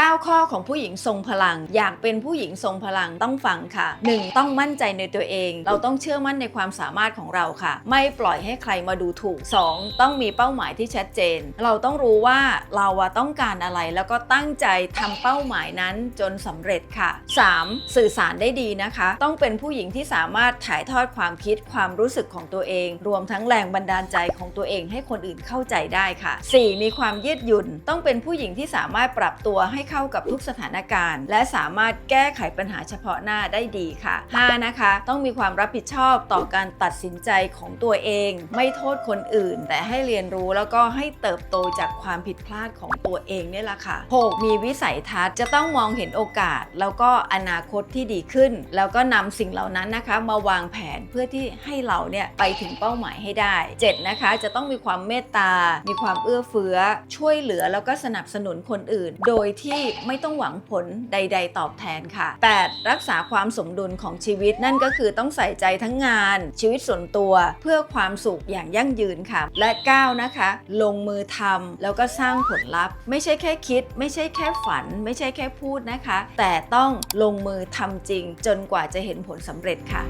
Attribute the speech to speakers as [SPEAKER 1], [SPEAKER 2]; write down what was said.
[SPEAKER 1] 9 ข้อของผู้หญิงทรงพลัง อยากเป็นผู้หญิงทรงพลังต้องฟังค่ะ 1. ต้องมั่นใจในตัวเอง เราต้องเชื่อมั่นในความสามารถของเราค่ะ ไม่ปล่อยให้ใครมาดูถูก 2. ต้องมีเป้าหมายที่ชัดเจน เราต้องรู้ว่าเราต้องการอะไรแล้วก็ตั้งใจทำเป้าหมายนั้นจนสำเร็จค่ะ 3. สื่อสารได้ดีนะคะ ต้องเป็นผู้หญิงที่สามารถถ่ายทอดความคิดความรู้สึกของตัวเอง รวมทั้งแรงบันดาลใจของตัวเองให้คนอื่นเข้าใจได้ค่ะ 4. มีความยืดหยุ่น ต้องเป็นผู้หญิงที่สามารถปรับตัวให้เข้ากับทุกสถานการณ์ และสามารถแก้ไขปัญหาเฉพาะหน้าได้ดีค่ะ 5. นะคะ ต้องมีความรับผิดชอบต่อการตัดสินใจของตัวเอง ไม่โทษคนอื่น แต่ให้เรียนรู้แล้วก็ให้เติบโตจากความผิดพลาดของตัวเองเนี่ยแหละค่ะ 6. มีวิสัยทัศน์จะต้องมองเห็นโอกาส แล้วก็อนาคตที่ดีขึ้น แล้วก็นำสิ่งเหล่านั้นนะคะ มาวางแผนเพื่อที่ให้เราเนี่ยไปถึงเป้าหมายให้ได้ 7. นะคะ จะต้องมีความเมตตา มีความเอื้อเฟื้อ ช่วยเหลือแล้วก็สนับสนุนคนอื่น โดยที่ไม่ต้องหวังผลใด ๆ ตอบแทนค่ะ 8. รักษาความสมดุลของชีวิตนั่นก็คือต้องใส่ใจทั้งงาน ชีวิตส่วนตัวเพื่อความสุขอย่างยั่งยืนค่ะ และ 9 นะคะ ลงมือทำแล้วก็สร้างผลลัพธ์ ไม่ใช่แค่คิด ไม่ใช่แค่ฝัน ไม่ใช่แค่พูดนะคะ แต่ต้องลงมือทำจริง จนกว่าจะเห็นผลสำเร็จค่ะ